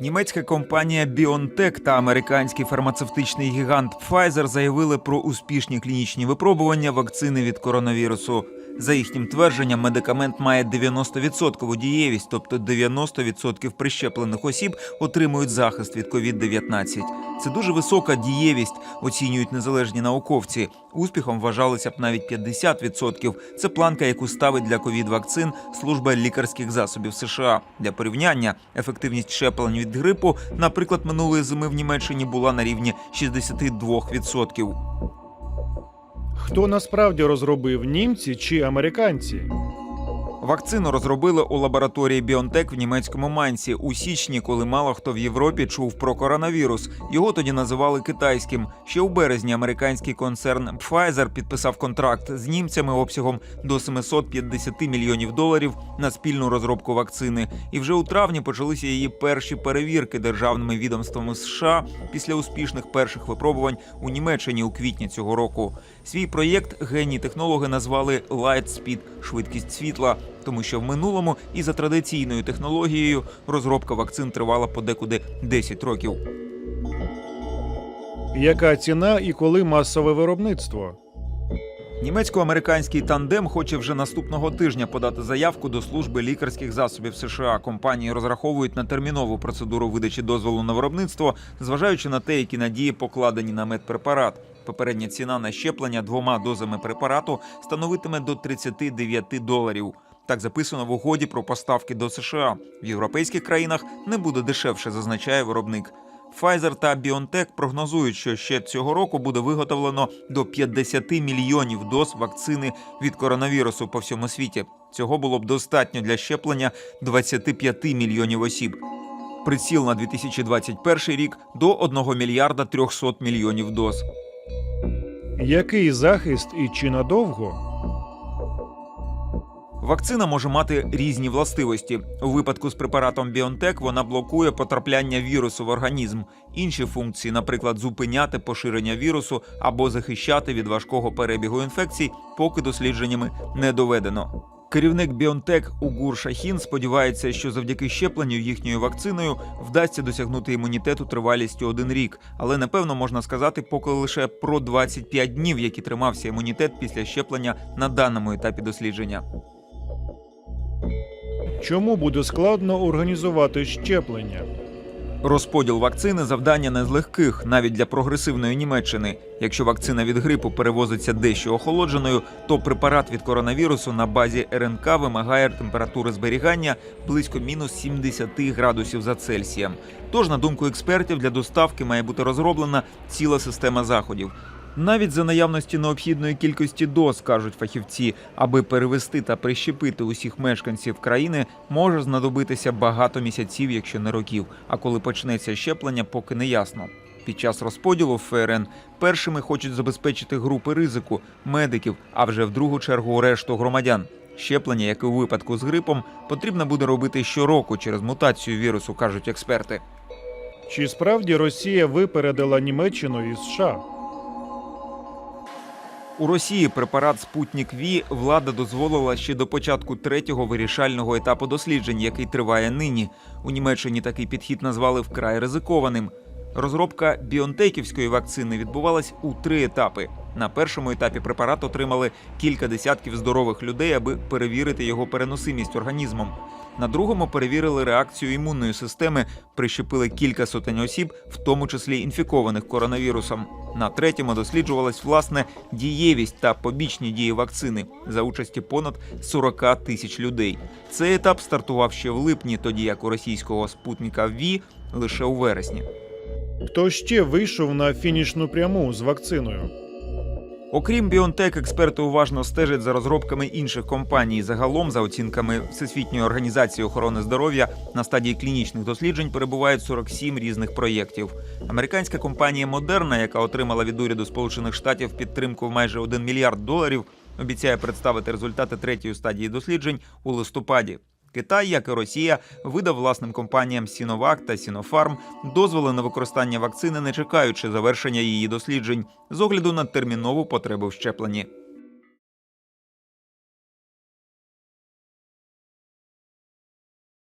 Німецька компанія BioNTech та американський фармацевтичний гігант Pfizer заявили про успішні клінічні випробування вакцини від коронавірусу. За їхнім твердженням, медикамент має 90% дієвість, тобто 90% прищеплених осіб отримують захист від COVID-19. Це дуже висока дієвість, оцінюють незалежні науковці. Успіхом вважалося б навіть 50%. Це планка, яку ставить для ковід-вакцин служба лікарських засобів США. Для порівняння ефективність щеплень від грипу, наприклад, минулої зими в Німеччині була на рівні 62%. Хто насправді розробив німці чи американці? Вакцину розробили у лабораторії BioNTech в німецькому Майнці у січні, коли мало хто в Європі чув про коронавірус. Його тоді називали китайським. Ще у березні американський концерн Pfizer підписав контракт з німцями обсягом до 750 мільйонів доларів на спільну розробку вакцини. І вже у травні почалися її перші перевірки державними відомствами США після успішних перших випробувань у Німеччині у квітні цього року. Свій проєкт генії технологи назвали Lightspeed – швидкість світла, тому що в минулому і за традиційною технологією розробка вакцин тривала подекуди 10 років. Яка ціна і коли масове виробництво? Німецько-американський тандем хоче вже наступного тижня подати заявку до служби лікарських засобів США. Компанії розраховують на термінову процедуру видачі дозволу на виробництво, зважаючи на те, які надії покладені на медпрепарат. Попередня ціна на щеплення двома дозами препарату становитиме до 39 доларів. Так записано в угоді про поставки до США. В європейських країнах не буде дешевше, зазначає виробник. Pfizer та BioNTech прогнозують, що ще цього року буде виготовлено до 50 мільйонів доз вакцини від коронавірусу по всьому світі. Цього було б достатньо для щеплення 25 мільйонів осіб. Приціл на 2021 рік до 1 мільярда 300 мільйонів доз. Який захист і чи надовго? Вакцина може мати різні властивості. У випадку з препаратом BioNTech вона блокує потрапляння вірусу в організм. Інші функції, наприклад, зупиняти поширення вірусу або захищати від важкого перебігу інфекцій, поки дослідженнями не доведено. Керівник BioNTech Угур Шахін сподівається, що завдяки щепленню їхньою вакциною вдасться досягнути імунітету тривалістю один рік, але напевно можна сказати поки лише про 25 днів, які тримався імунітет після щеплення на даному етапі дослідження. Чому буде складно організувати щеплення? Розподіл вакцини завдання не з легких, навіть для прогресивної Німеччини. Якщо вакцина від грипу перевозиться дещо охолодженою, то препарат від коронавірусу на базі РНК вимагає температури зберігання близько мінус 70 градусів за Цельсієм. Тож, на думку експертів, для доставки має бути розроблена ціла система заходів. Навіть за наявності необхідної кількості доз, кажуть фахівці, аби перевести та прищепити усіх мешканців країни, може знадобитися багато місяців, якщо не років. А коли почнеться щеплення, поки не ясно. Під час розподілу ФРН першими хочуть забезпечити групи ризику медиків, а вже в другу чергу решту громадян. Щеплення, як і у випадку з грипом, потрібно буде робити щороку через мутацію вірусу, кажуть експерти. Чи справді Росія випередила Німеччину і США? У Росії препарат Спутник Ві влада дозволила ще до початку третього вирішального етапу досліджень, який триває нині. У Німеччині такий підхід назвали вкрай ризикованим. Розробка біонтеківської вакцини відбувалась у три етапи. На першому етапі препарат отримали кілька десятків здорових людей, аби перевірити його переносимість організмом. На другому перевірили реакцію імунної системи, прищепили кілька сотень осіб, в тому числі інфікованих коронавірусом. На третьому досліджувалась власне дієвість та побічні дії вакцини за участі понад 40 тисяч людей. Цей етап стартував ще в липні, тоді як у російського спутника ВІ лише у вересні. Хто ще вийшов на фінішну пряму з вакциною? Окрім BioNTech, експерти уважно стежать за розробками інших компаній. Загалом, за оцінками Всесвітньої організації охорони здоров'я, на стадії клінічних досліджень перебувають 47 різних проєктів. Американська компанія Moderna, яка отримала від уряду Сполучених Штатів підтримку в майже 1 мільярд доларів, обіцяє представити результати третьої стадії досліджень у листопаді. Китай, як і Росія, видав власним компаніям Сіновак та Сінофарм дозволи на використання вакцини, не чекаючи завершення її досліджень з огляду на термінову потребу в щепленні.